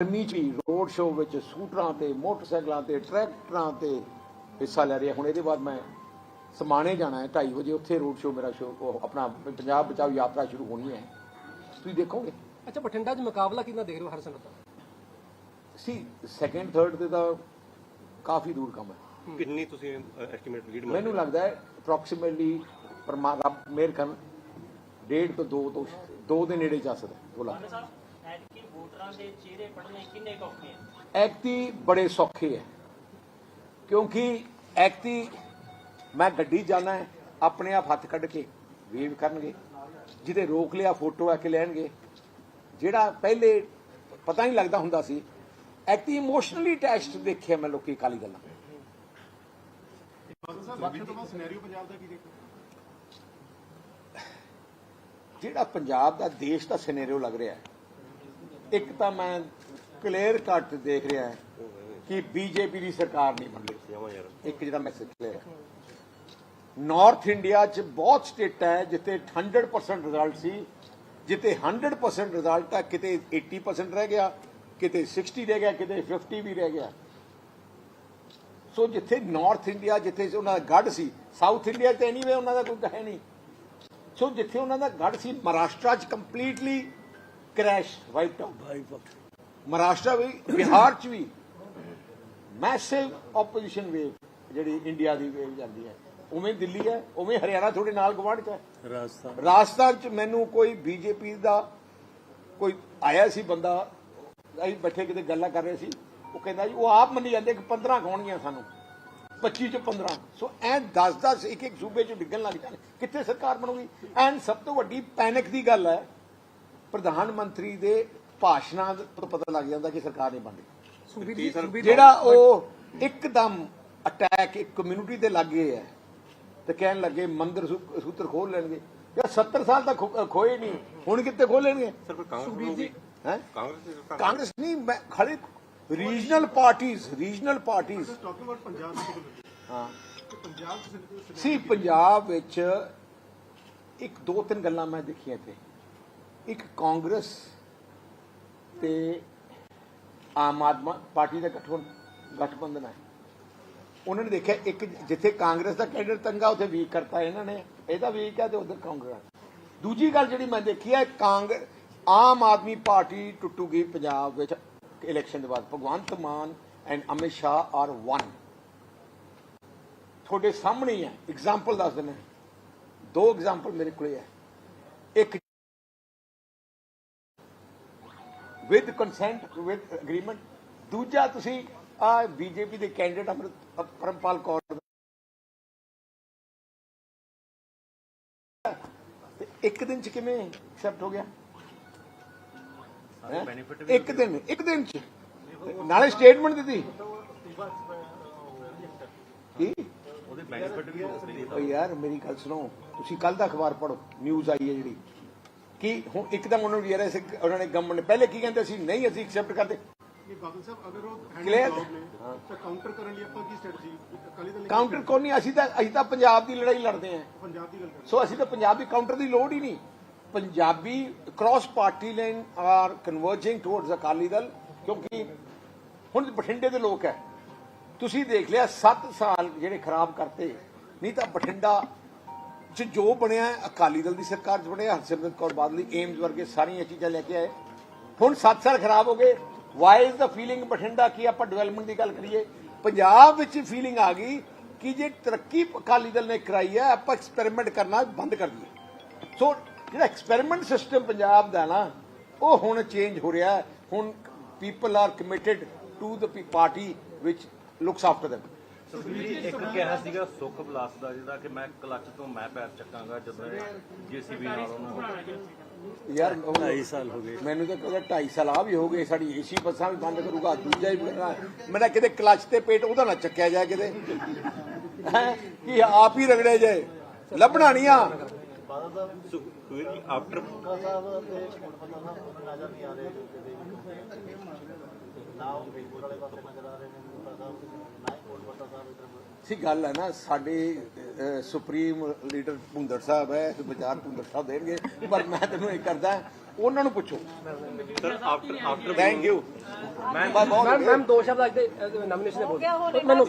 ਗਰਮੀ 'ਚ ਵੀ road show ਵਿੱਚ ਸਕੂਟਰਾਂ ਤੇ ਮੋਟਰਸਾਈਕਲਾਂ ਤੇ ਟਰੈਕਟਰਾਂ ਤੇ ਹਿੱਸਾ ਲੈ ਰਿਹਾ। ਹੁਣ ਇਹਦੇ ਬਾਅਦ ਮੈਂ ਸਮਾਣੇ ਜਾਣਾ ਹੈ 2:30 ਵਜੇ ਉੱਥੇ ਰੋਡ ਸ਼ੋਅ ਮੇਰਾ ਸ਼ੋਅ ਆਪਣਾ ਪੰਜਾਬ ਬਚਾਓ ਯਾਤਰਾ ਸ਼ੁਰੂ ਹੋਣੀ ਹੈ। ਤੁਸੀਂ ਦੇਖੋਗੇ? ਅੱਛਾ ਬਠਿੰਡਾ 'ਚ ਮੁਕਾਬਲਾ ਕਿੰਨਾ ਦੇਖ ਰਹੇ ਹੋ ਹਰਸਿਮਰਤ ਦਾ? ਸੀ ਸੈਕੰਡ ਥਰਡ ਤੇ ਤਾਂ ਕਾਫੀ ਦੂਰ ਕੰਮ ਹੈ। ਕਿੰਨੀ ਤੁਸੀਂ ਐਸਟੀਮੇਟ ਲੀਡ ਮੈਨੂੰ ਲੱਗਦਾ ਹੈ ਅਪਰੋਕਸੀਮੇਟਲੀ ਪਰਮਾਤਮਾ ਮੇਰ ਕਰਨ ਡੇਢ ਤੋਂ 2 ਤੋਂ 2 ਦੇ ਨੇੜੇ ਜਾ ਸਕਦਾ ਸਾਹਿਬ ਐਤਕੀ ਵੋਟਰਾਂ ਦੇ ਚਿਹਰੇ ਪੜਨੇ ਕਿੰਨੇ ਔਖੇ ਆ? ਐਕਤੀ ਬੜੇ ਸੌਖੇ ਹੈ ਕਿਉਂਕਿ ਐਕਤੀ, ਮੈਂ ਗੱਡੀ ਜਾਣਾ ਹੈ, ਆਪਣੇ ਆਪ ਹੱਥ ਕੱਢ ਕੇ ਵੇਵ ਕਰਨਗੇ, ਜਿਹਦੇ ਰੋਕ ਲਿਆ ਫੋਟੋ ਆ ਕੇ ਲੈਣਗੇ। ਜਿਹੜਾ ਪਹਿਲੇ ਪਤਾ ਨਹੀਂ ਲੱਗਦਾ ਹੁੰਦਾ ਸੀ, ਐਕਤੀ ਇਮੋਸ਼ਨਲੀ ਅਟੈਚਡ ਦੇਖਿਆ ਮੈਂ ਲੋਕੀ ਕਾਲੀ ਗੱਲਾਂ। ਜਿਹੜਾ ਪੰਜਾਬ ਦਾ ਦੇਸ਼ ਦਾ ਸਿਨੈਰੀਓ ਲੱਗ ਰਿਹਾ ਹੈ ਇੱਕ ਤਾਂ ਮੈਂ ਕਲੀਅਰ ਕੱਟ ਦੇਖ ਰਿਹਾ ਕਿ ਬੀਜੇਪੀ ਦੀ ਸਰਕਾਰ ਨਹੀਂ ਬਣ ਰਹੀ। ਇੱਕ ਜਿਹੜਾ ਮੈਸੇਜ ਕਲੀਅਰ ਨਾਰਥ ਇੰਡੀਆ 'ਚ ਬਹੁਤ ਸਟੇਟ ਹੈ ਜਿੱਥੇ 100% ਰਿਜ਼ਲਟ ਸੀ ਜਿੱਥੇ 100% ਰਿਜ਼ਲਟ ਹੈ ਕਿਤੇ 80% ਰਹਿ ਗਿਆ ਕਿਤੇ 60 ਰਹਿ ਗਿਆ ਕਿਤੇ 50 ਵੀ ਰਹਿ ਗਿਆ। ਸੋ ਜਿੱਥੇ ਨਾਰਥ ਇੰਡੀਆ ਜਿੱਥੇ ਉਹਨਾਂ ਦਾ ਗੜ ਸੀ ਸਾਊਥ ਇੰਡੀਆ ਤੇ ਐਨੀਵੇ ਉਹਨਾਂ ਦਾ ਕੋਈ ਹੈ ਨਹੀਂ। ਸੋ ਜਿੱਥੇ ਉਹਨਾਂ ਦਾ ਗੜ ਸੀ ਮਹਾਰਾਸ਼ਟਰ 'ਚ completely crash white out Maharashtra ਵੀ ਬਿਹਾਰ 'ਚ ਵੀ। ਮੈਸਿਵ ਆਪੋਜੀਸ਼ਨ ਵੇਵ ਜਿਹੜੀ ਇੰਡੀਆ ਦੀ ਵੇਵ ਜਾਂਦੀ ਹੈ। ਉਵੇਂ ਦਿੱਲੀ ਹੈ ਉਵੇਂ ਹਰਿਆਣਾ ਤੁਹਾਡੇ ਨਾਲ ਗਵਾਂਢ 'ਚ ਹੈ। ਰਾਜਸਥਾਨ। ਰਾਜਸਥਾਨ 'ਚ ਮੈਨੂੰ ਕੋਈ ਬੀਜੇਪੀ ਦਾ ਕੋਈ ਆਇਆ ਸੀ ਬੰਦਾ ਅਸੀਂ ਬੈਠੇ ਕਿਤੇ ਗੱਲਾਂ ਕਰ ਰਹੇ ਸੀ। ਉਹ ਕਹਿੰਦਾ ਜੀ ਉਹ ਆਪ ਮੰਨੀ ਜਾਂਦੇ ਕਿ 15 ਖਾਣਗੀਆਂ ਸਾਨੂੰ। 25 ਚ 15 ਸੋ ਐ 10 10 ਇੱਕ ਇੱਕ ਸੂਬੇ ਚ ਡਿੱਗਣ ਲੱਗ ਜਾਣੇ। ਕਿੱਥੇ ਸਰਕਾਰ ਬਣੂਗੀ? ਐਂਡ ਸਭ ਤੋਂ ਵੱਡੀ ਪੈਨਿਕ ਦੀ ਗੱਲ ਹੈ ਪ੍ਰਧਾਨ ਮੰਤਰੀ ਦੇ ਭਾਸ਼ਣਾਂ ਤੋਂ ਪਤਾ ਲੱਗ ਜਾਂਦਾ ਕਿ ਸਰਕਾਰ ਨਹੀਂ ਬਣਦੀ। ਜੀ ਜਿਹੜਾ ਉਹ ਇੱਕਦਮ ਅਟੈਕ ਇੱਕ ਕਮਿਊਨਿਟੀ ਦੇ ਲੱਗੇ ਹੈ ਤੇ ਕਹਿਣ ਲੱਗੇ ਮੰਦਰ ਸੂਤਰ ਖੋਲ ਲੈਣਗੇ। ਯਾਰ 70 ਸਾਲ ਤੱਕ ਖੋਏ ਨਹੀਂ ਹੁਣ ਕਿੱਥੇ ਕਾਂਗਰਸ ਸੁਖਬੀਰ ਜੀ ਹੈ? ਕਾਂਗਰਸ ਨਹੀਂ ਮੈਂ ਖਾਲੀ ਰੀਜਨਲ ਪਾਰਟੀਆਂ ਰੀਜਨਲ ਪਾਰਟੀਆਂ ਟਾਕਿੰਗ ਅਬਾਊਟ ਪੰਜਾਬ ਹਾਂ। ਪੰਜਾਬ ਸੀ ਪੰਜਾਬ ਵਿੱਚ ਇੱਕ ਦੋ ਤਿੰਨ ਗੱਲਾਂ ਮੈਂ ਦੇਖੀਆਂ ਇੱਥੇ। ਇੱਕ ਕਾਂਗਰਸ ਤੇ ਆਮ ਆਦਮੀ ਪਾਰਟੀ ਦਾ ਗਠਬੰ, ਗਠਬੰਧਨ ਹੈ। ਉਹਨਾਂ ਨੇ ਦੇਖਿਆ ਇੱਕ ਜਿੱਥੇ ਕਾਂਗਰਸ ਦਾ ਕੈਂਡੀਡੇਟ ਤੰਗਾ ਉੱਥੇ ਵੀਕ ਕਰਤਾ ਇਹਨਾਂ ਨੇ। ਇਹਦਾ ਵੀਕ ਹੈ ਤੇ ਉਧਰ ਕਾਂਗਰਸ ਦੂਜੀ ਗੱਲ ਜਿਹੜੀ ਮੈਂ ਦੇਖੀ ਹੈ ਕਾਂਗਰਸ ਆਮ ਆਦਮੀ ਪਾਰਟੀ ਟੁੱਟੂਗੀ ਪੰਜਾਬ ਵਿੱਚ ਇਲੈਕਸ਼ਨ ਦੇ ਬਾਅਦ। Bhagwant Mann and Amit Shah are one ਤੁਹਾਡੇ ਸਾਹਮਣੇ ਹੀ ਹੈ ਐਗਜ਼ਾਮਪਲ ਦੱਸ ਦਿੰਦਾ। ਦੋ ਐਗਜ਼ਾਮਪਲ ਮੇਰੇ ਕੋਲੇ ਹੈ ਇੱਕ ਵਿਦ ਕੰਸੈਂਟ ਵਿਦ ਐਗਰੀਮੈਂਟ ਦੂਜਾ ਤੁਸੀਂ ਆ ਬੀਜੇਪੀ ਦੇ ਕੈਂਡੀਡੇਟ ਅਮਰ ਪਰਮਪਾਲ ਕੌਰ ਤੇ ਇੱਕ ਦਿਨ ਚ ਕਿਵੇਂ ਐਕਸੈਪਟ ਹੋ ਗਿਆ? ਇੱਕ ਦਿਨ ਇੱਕ ਦਿਨ ਚ। ਨਾਲੇ ਸਟੇਟਮੈਂਟ ਦਿੱਤੀ। ਕੀ? ਉਹਦੇ ਬੈਨੀਫਿਟ ਵੀ ਯਾਰ ਮੇਰੀ ਗੱਲ ਸੁਣੋ। ਤੁਸੀਂ ਕੱਲ ਦਾ ਅਖਬਾਰ ਪੜੋ ਨਿਊਜ਼ ਆਈ ਹੈ ਜਿਹੜੀ। ਕਿ ਹੁਣ ਇੱਕਦਮ ਉਹਨਾਂ ਨੂੰ ਯਾਰ ਉਹਨਾਂ ਨੇ ਗਵਰਨਮੈਂਟ ਨੇ ਪਹਿਲੇ ਕੀ ਕਹਿੰਦੇ ਸੀ? ਨਹੀਂ ਅਸੀਂ ਐਕਸੈਪਟ ਕਰਦੇ। ਇਹ ਬਾਦਲ ਸਾਹਿਬ ਅਗਰ ਉਹ Clear? ਹੈਂਡ ਨੇ ਤਾਂ ਕਾਊਂਟਰ ਕਰਨ ਲਈ ਆਪਾਂ ਕੀ ਸਟ੍ਰੈਟਜੀ ਅਕਾਲੀ ਦਲ ਨੇ ਕਾਊਂਟਰ ਕੋਈ ਨਹੀਂ ਅਸੀਂ ਤਾਂ ਅਸੀਂ ਤਾਂ ਪੰਜਾਬ ਦੀ ਲੜਾਈ ਲੜਦੇ ਆਂ ਪੰਜਾਬ ਦੀ ਗੱਲ ਕਰ ਸੋ ਅਸੀਂ ਤਾਂ ਪੰਜਾਬ ਦੀ ਕਾਊਂਟਰ ਦੀ ਲੋੜ ਹੀ ਨਹੀਂ। Punjabi cross party line are converging towards Akali Dal ਕਿਉਂਕਿ ਹੁਣ ਬਠਿੰਡੇ ਦੇ ਲੋਕ ਹੈ। ਤੁਸੀਂ ਦੇਖ ਲਿਆ 7 ਸਾਲ ਜਿਹੜੇ ਖਰਾਬ ਕਰਤੇ ਨਹੀਂ ਤਾਂ ਬਠਿੰਡਾ ਚ ਜੋ ਬਣਿਆ ਅਕਾਲੀ ਦਲ ਦੀ ਸਰਕਾਰ ਚ ਬਣਿਆ, ਹਰਸਿਮਰਤ ਕੌਰ ਬਾਦਲ ਦੀ ਏਮਸ ਵਰਗੇ ਸਾਰੀਆਂ ਚੀਜ਼ਾਂ ਲੈ ਕੇ ਆਏ। ਹੁਣ 7 ਸਾਲ ਖਰਾਬ ਹੋ ਗਏ। Why is the feeling Bathinda ਕੀ ਆਪਾਂ ਡਿਵੈਲਪਮੈਂਟ ਦੀ ਗੱਲ ਕਰੀਏ। ਪੰਜਾਬ ਵਿੱਚ ਫੀਲਿੰਗ ਆ ਗਈ ਕਿ ਜੇ ਤਰੱਕੀ ਅਕਾਲੀ ਦਲ ਨੇ ਕਰਾਈ ਹੈ, ਆਪਾਂ ਐਕਸਪੈਰੀਮੈਂਟ ਕਰਨਾ ਬੰਦ ਕਰ ਦਈਏ। ਸੋ ਜਿਹੜਾ ਐਕਸਪੈਰੀਮੈਂਟ ਸਿਸਟਮ ਪੰਜਾਬ ਦਾ ਨਾ, ਉਹ ਹੁਣ ਚੇਂਜ ਹੋ ਰਿਹਾ ਹੁਣ people are committed to the party which looks after them Sukhbir ji ਇੱਕ ਕਿਹਾ ਸੀਗਾ ਸੁਖ ਬਲਾਸ ਦਾ ਜਿਹਦਾ ਕਿ ਮੈਂ ਕਲੱਚ ਤੋਂ ਮੈਂ ਪੈਰ ਚੱਕਾਂਗਾ ਜਦੋਂ ਜੀਸੀਬੀ ਨਾਲ ਉਹਨੂੰ ਯਾਰ 2.5 ਸਾਲ ਹੋ ਗਏ। ਮੈਨੂੰ ਤਾਂ ਕਹਿੰਦਾ 2.5 ਸਾਲ ਆ ਵੀ ਹੋ ਗਏ ਸਾਡੀ ਏਸੀ ਬੱਸਾਂ ਵੀ ਬੰਦ ਕਰੂਗਾ ਦੂਜਾ ਵੀ ਕਰਨਾ ਮੈਂ ਤਾਂ ਕਿਤੇ ਕਲਚ ਤੇ ਪੇਟ ਉਹਦਾ ਨਾ ਚੱਕਿਆ ਜਾਏ ਕਿਤੇ। ਹੈਂ? ਕਿ ਆਪ ਹੀ ਰਗੜੇ ਜਾਏ ਲੱਭਣਾ ਨਹੀਂ ਆ। ਸੁਖਬੀਰ ਜੀ ਆਫਟਰ ਸੀ ਗੱਲ ਹੈ ਨਾ ਸਾਡੇ ਸੁਪਰੀਮ ਲੀਡਰ ਭੁੰਦਰ ਸਾਹਿਬ ਹੈ ਵਿਚਾਰ ਭੁੰਦਰ ਸਾਹਿਬ ਦੇਣਗੇ ਪਰ ਮੈਂ ਤੈਨੂੰ ਇਹ ਕਰਦਾ ਉਹਨਾਂ ਨੂੰ ਪੁੱਛੋ। Sir after after thank you ਮੈਂ ਮੈਮ ਦੋ ਸ਼ਬਦ ਅੱਜ ਦੇ ਨੋਮੀਨੇਸ਼ਨ ਦੇ ਬੋਲ ਮੈਨੂੰ